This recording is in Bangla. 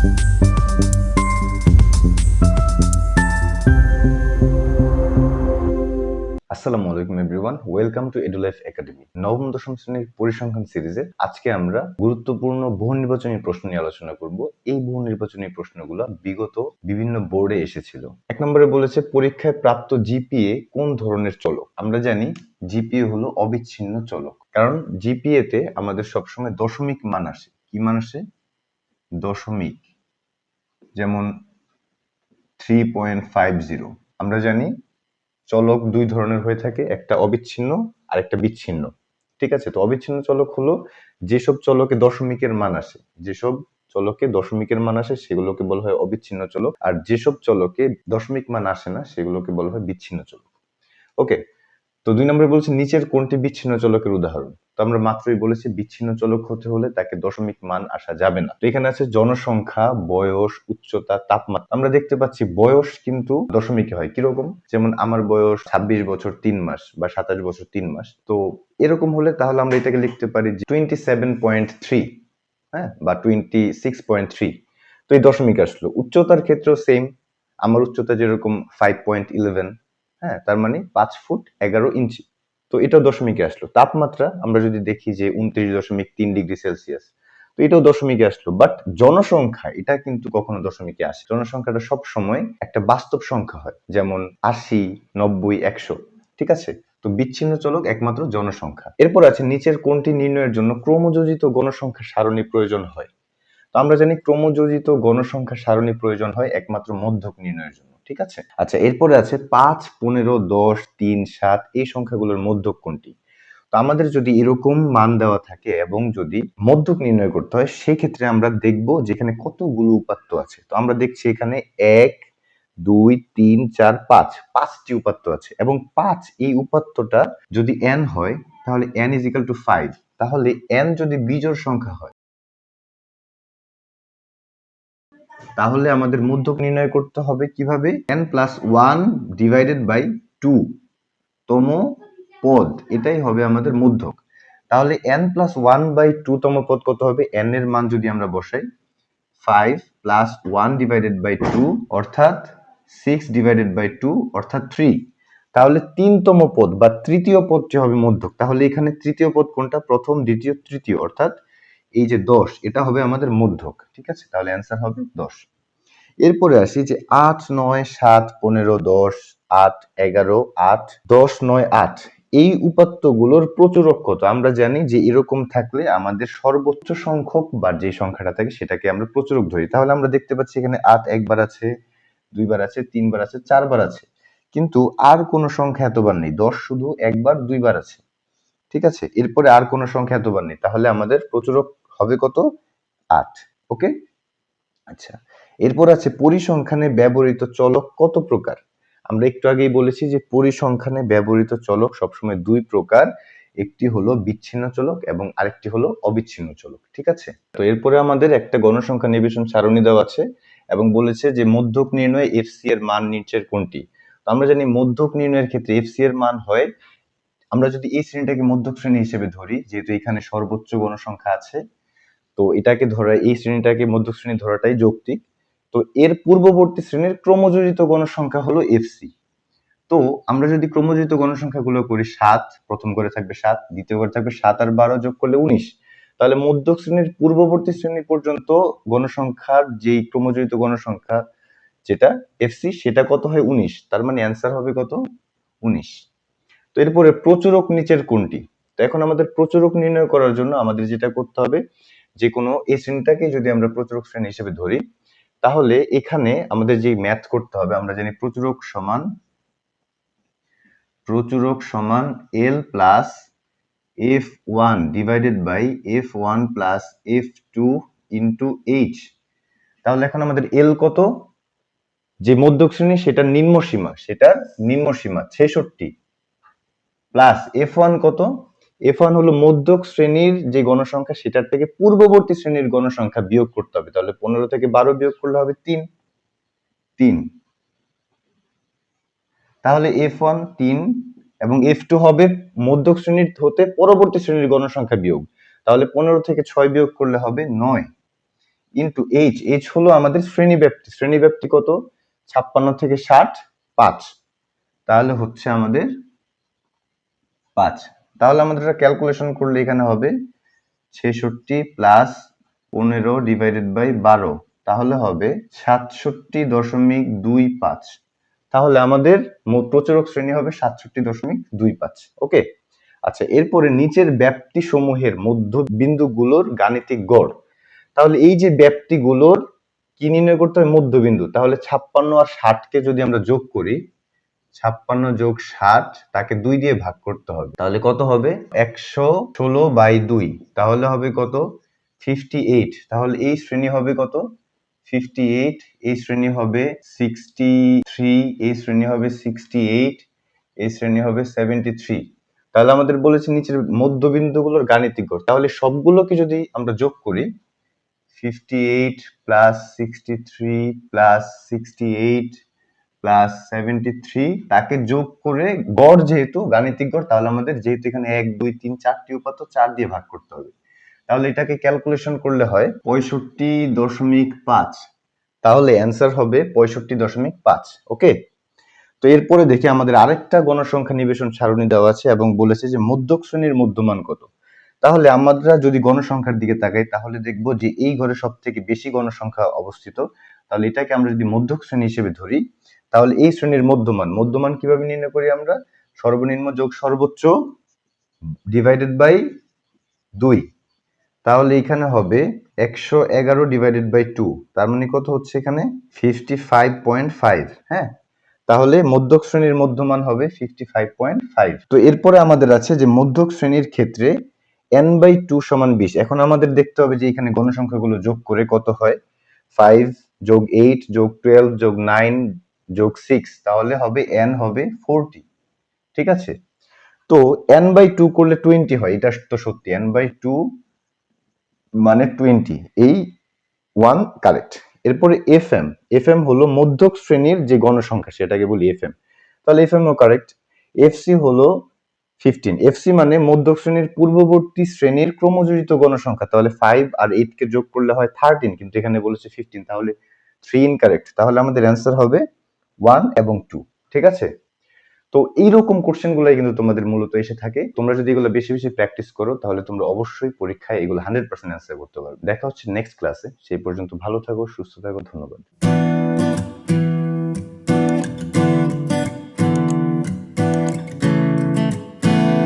আসসালামু আলাইকুম everyone, welcome to Edulife academy, নবম দশম শ্রেণির পরিসংখ্যান সিরিজে আজকে আমরা গুরুত্বপূর্ণ বহু নির্বাচনী প্রশ্ন নিয়ে আলোচনা করব। এই বহু নির্বাচনী প্রশ্নগুলো বিগত বিভিন্ন বোর্ডে এসেছিল। এক নম্বরে বলেছে, পরীক্ষায় প্রাপ্ত জিপিএ কোন ধরনের চলক? আমরা জানি জিপিএ হলো অবিচ্ছিন্ন চলক। কারণ জিপিএ তে আমাদের সবসময় দশমিক মান আসে। কি মান আসে? দশমিক, যেমন থ্রি পয়েন্ট ফাইভ জিরো আমরা জানি চলক দুই ধরনের হয়ে থাকে, একটা অবিচ্ছিন্ন আর একটা বিচ্ছিন্ন। ঠিক আছে? তো অবিচ্ছিন্ন চলক হলো যেসব চলকে দশমিকের মান আসে, যেসব চলকে দশমিকের মান আসে সেগুলোকে বলা হয় অবিচ্ছিন্ন চলক, আর যেসব চলকে দশমিক মান আসে না সেগুলোকে বলা হয় বিচ্ছিন্ন চলক। ওকে, তো দুই নম্বরে বলছে নিচের কোনটি বিচ্ছিন্ন চলকের উদাহরণ? আমরা মাত্রই বলেছি, বিচ্ছিন্ন চলক হতে হলে তাকে দশমিক মান আসা যাবে না। তো এখানে আছে জনসংখ্যা, বয়স, উচ্চতা, তাপমাত্রা। আমরা দেখতে পাচ্ছি বয়স কিন্তু দশমিকে হয়। কীরকম? যেমন আমার বয়স ছাব্বিশ বছর তিন মাস বা সাতাশ বছর তিন মাস। তো এরকম হলে তাহলে আমরা এটাকে লিখতে পারি যে টোয়েন্টি সেভেন পয়েন্ট থ্রি হ্যাঁ বা টোয়েন্টি সিক্স পয়েন্ট থ্রি তো এই দশমিক আসলো। উচ্চতার ক্ষেত্রেও সেম আমার উচ্চতা যেরকম ফাইভ পয়েন্ট ইলেভেন হ্যাঁ তার মানে পাঁচ ফুট এগারো ইঞ্চি তো এটাও দশমিকে আসলো। তাপমাত্রা আমরা যদি দেখি যে উনত্রিশ দশমিক তিন ডিগ্রি সেলসিয়াস, তো এটাও দশমিকে আসলো। বাট জনসংখ্যা, এটা কিন্তু কখনো দশমিকে আসে। জনসংখ্যাটা সব সময় একটা বাস্তব সংখ্যা হয়, যেমন আশি, নব্বই, একশো, ঠিক আছে? তো বিচ্ছিন্ন চলক একমাত্র জনসংখ্যা। এরপর আছে নিচের কোনটি নির্ণয়ের জন্য ক্রমযোজিত গণসংখ্যা সারণী প্রয়োজন হয়? তো আমরা জানি ক্রমযোজিত গণসংখ্যা সারণী প্রয়োজন হয় একমাত্র মধ্যক নির্ণয়ের জন্য। ঠিক আছে? আচ্ছা এরপরে আছে পাঁচ, পনেরো, দশ, তিন, সাত, এই সংখ্যাগুলোর মধ্যক কোনটি? তো আমাদের যদি এরকম মান দেওয়া থাকে এবং যদি মধ্যক নির্ণয় করতে হয়, সেক্ষেত্রে আমরা দেখব যেখানে কতগুলো উপাত্ত আছে। তো আমরা দেখছি এখানে এক, দুই, তিন, চার, পাঁচ, পাঁচটি উপাত্ত আছে এবং পাঁচ এই উপাত্তটা যদি এন হয়, তাহলে এন ইজ টু ফাইভ তাহলে এন যদি বিজোড় সংখ্যা হয় তাহলে আমাদের মধ্যক নির্ণয় করতে হবে কীভাবে? N plus one divided by two তম পদ, এটাই হবে আমাদের মধ্যক। তাহলে N plus one by two তম পদ কত হবে? এন এর মান যদি আমরা বসাই five plus one divided by two অর্থাৎ সিক্স ডিভাইডেড বাই টু অর্থাৎ থ্রি তাহলে তিনতম পদ বা তৃতীয় পদটি হবে মধ্যক। তাহলে এখানে তৃতীয় পদ কোনটা? প্রথম, দ্বিতীয়, তৃতীয়, অর্থাৎ এই যে দশ, এটা হবে আমাদের মধ্যক ঠিক আছে? তাহলে অ্যান্সার হবে দশ। এরপরে আসি যে আট, নয়, সাত, পনেরো, দশ, আট, এগারো, আট, দশ, নয়, আট, এই উপাত্তগুলোর প্রচুরক কত? আমরা জানি যে এরকম থাকলে আমাদের সর্বোচ্চ সংখ্যক বা যে সংখ্যাটা থাকে সেটাকে আমরা প্রচুরক ধরি। তাহলে আমরা দেখতে পাচ্ছি এখানে আট একবার আছে, দুইবার আছে, তিনবার আছে, চারবার আছে। কিন্তু আর কোনো সংখ্যা এতবার নেই। দশ শুধু একবার, দুইবার আছে। ঠিক আছে? এরপরে আর কোনো সংখ্যা এতবার নেই। তাহলে আমাদের প্রচুরক হবে কত? আট। ওকে? আচ্ছা। এরপর আছে পরিসংখ্যানে ব্যবহৃত চলক কত প্রকার? আমরা একটু আগেই বলেছি যে পরিসংখ্যানে ব্যবহৃত চলক সবসময় দুই প্রকার। একটি হলো বিচ্ছিন্ন চলক এবং আরেকটি হলো অবিচ্ছিন্ন চলক। ঠিক আছে? তো এরপরে আমাদের একটা গণসংখ্যা নিবেশন সারণী দেওয়া আছে এবং বলেছে যে মধ্যক নির্ণয়ে এফ সি এর মান নিচের কোনটি? তো আমরা জানি মধ্যক নির্ণয়ের ক্ষেত্রে এফসি এর মান হয়, আমরা যদি এই শ্রেণীটাকে মধ্যক শ্রেণি হিসেবে ধরি, যেহেতু এখানে সর্বোচ্চ গণসংখ্যা আছে তো এটাকে ধরা, এই শ্রেণীটাকে মধ্যক শ্রেণি ধরাটাই যৌক্তিক। তো এর পূর্ববর্তী শ্রেণির ক্রমযোজিত গণসংখ্যা হলো এফসি তো আমরা যদি ক্রমযোজিত গণসংখ্যাগুলো করি, সাত, প্রথম করে থাকবে সাত, দ্বিতীয় করে থাকবে সাত আর বারো যোগ করলে উনিশ। তাহলে মধ্যক শ্রেণির পূর্ববর্তী শ্রেণি পর্যন্ত গণসংখ্যার যেই ক্রমযোজিত গণসংখ্যা যেটা এফসি সেটা কত হয় উনিশ? তার মানে অ্যান্সার হবে কত? উনিশ। তো এরপরে প্রচুরক নিচের কোনটি? তো এখন আমাদের প্রচুরক নির্ণয় করার জন্য আমাদের যেটা করতে হবে, যে কোনো এই শ্রেণীটাকে যদি আমরা প্রচুরক শ্রেণি হিসেবে ধরি, তাহলে এখানে আমাদের যে ম্যাথ করতে হবে, আমরা জানি প্রচুরক সমান প্রচুরক সমান L plus F one divided by F one plus F two into H তাহলে এখন আমাদের এল কত? যে মধ্যক শ্রেণি, সেটার নিম্ন সীমা, সেটার নিম্ন সীমা ছেষট্টি। প্লাস এফ ওয়ান কত? এফ ওয়ান হলো মধ্যক শ্রেণির যে গণসংখ্যা, সেটার থেকে পূর্ববর্তী শ্রেণির গণসংখ্যা বিয়োগ করতে হবে। তাহলে পনেরো থেকে বারো বিয়োগ করলে হবে তিন। তিন। তাহলে এফ ওয়ান তিন এবং এফ টু হবে মধ্যক শ্রেণির হতে পরবর্তী শ্রেণির গণসংখ্যা বিয়োগ। তাহলে পনেরো থেকে ছয় বিয়োগ করলে হবে নয়। ইন্টু এইচ এইচ হলো আমাদের শ্রেণি ব্যাপ্তি শ্রেণি ব্যাপ্তি কত? ছাপ্পান্ন থেকে ষাট, পাঁচ। তাহলে হচ্ছে আমাদের পাঁচ। তাহলে আমাদের এটা ক্যালকুলেশন করলে এখানে হবে ছেষট্টি প্লাস পনেরো ডিভাইডেড বাই বারো, তাহলে হবে সাতষট্টি দশমিক দুই পাঁচ। তাহলে আমাদের প্রচারক শ্রেণি হবে সাতষট্টি দশমিক দুই পাঁচ। ওকে? আচ্ছা এরপরে নিচের ব্যাপ্তি সমূহের মধ্যবিন্দুগুলোর গাণিতিক গড়। তাহলে এই যে ব্যাপ্তিগুলোর কি নির্ণয় করতে হবে মধ্যবিন্দু? তাহলে ছাপ্পান্ন আর ষাটকে যদি আমরা যোগ করি ছাপ্পান্ন যোগ ষাট, তাকে দুই দিয়ে ভাগ করতে হবে। তাহলে কত হবে? একশো ষোলো বাই দুই, তাহলে হবে কত? ফিফটি এইট তাহলে এই শ্রেণি হবে কত? ফিফটি এইট এই শ্রেণি হবে সিক্সটি থ্রি এই শ্রেণি হবে সিক্সটি এইট এই শ্রেণি হবে সেভেন্টি থ্রি তাহলে আমাদের বলেছে নিচের মধ্যবিন্দুগুলোর গাণিতিক গড়। তাহলে সবগুলোকে যদি আমরা যোগ করি fifty eight plus sixty three plus sixty eight plus seventy three তাকে যোগ করে গড় যেহেতু, গাণিতিক গড়, তাহলে আমাদের যেহেতু এখানে এক, দুই, তিন, চারটি উপাত্ত চার দিয়ে ভাগ করতে হবে। তাহলে এটাকে ক্যালকুলেশন করলে হয় পঁয়ষট্টি দশমিক পাঁচ। তাহলে অ্যান্সার হবে পঁয়ষট্টি দশমিক পাঁচ ওকে তো এরপরে দেখি আমাদের আরেকটা গণসংখ্যা নিবেশন সারণী দেওয়া আছে এবং বলেছে যে মধ্যক শ্রেণির মধ্যমান কত। তাহলে আমরা যদি গণসংখ্যার দিকে তাকাই, তাহলে দেখব যে এই ঘরে সব থেকে বেশি গণসংখ্যা অবস্থিত। তাহলে এটাকে আমরা যদি মধ্যক শ্রেণি হিসেবে ধরি তাহলে এই শ্রেণির মধ্যমান। মধ্যমান কীভাবে নির্ণয় করি আমরা? সর্বনিম্ন যোগ সর্বোচ্চ ডিভাইডেড বাই দুই। তাহলে এখানে হবে একশো এগারো ডিভাইডেড বাই টু তার মানে কত হচ্ছে এখানে? ফিফটি ফাইভ পয়েন্ট ফাইভ হ্যাঁ? তাহলে মধ্যক শ্রেণির মধ্যমান হবে ফিফটি ফাইভ পয়েন্ট ফাইভ তো এরপরে আমাদের আছে যে মধ্যক শ্রেণির ক্ষেত্রে এন বাই টু সমান বিশ। এখন আমাদের দেখতে হবে যে এখানে গণসংখ্যাগুলো যোগ করে কত হয়? ফাইভ যোগ এইট যোগ টুয়েলভ যোগ নাইন যোগ সিক্স তাহলে হবে এন হবে ফোরটি ঠিক আছে? তো এন বাই টু করলে টোয়েন্টি হয়, এটা তো সত্যি এন বাই টু মানে টোয়েন্টি এই ওয়ান কারেক্ট এরপরে এফ এম এফ এম হলো মধ্যক শ্রেণির যে গণসংখ্যা, সেটাকে বলি এফ এম তাহলে এফ এম ও কারেক্ট এফসি হলো ফিফটিন এফ সি মানে মধ্যক শ্রেণির পূর্ববর্তী শ্রেণির ক্রমযোজিত গণসংখ্যা, তাহলে ফাইভ আর এইট কে যোগ করলে হয় থার্টিন কিন্তু এখানে বলেছে ফিফটিন তাহলে থ্রি ইনকারেক্ট তাহলে আমাদের অ্যান্সার হবে ওয়ান এবং টু, ঠিক আছে? তো এইরকম কোশ্চেন গুলাই কিন্তু তোমাদের মূলত এসে থাকে। তোমরা যদি এগুলো বেশি বেশি প্র্যাকটিস করো, তাহলে তোমরা অবশ্যই পরীক্ষায় এগুলো হান্ড্রেড পার্সেন্ট অ্যান্সার করতে পারবে। দেখা হচ্ছে নেক্সট ক্লাসে সেই পর্যন্ত ভালো থাকো, সুস্থ থাকো, ধন্যবাদ।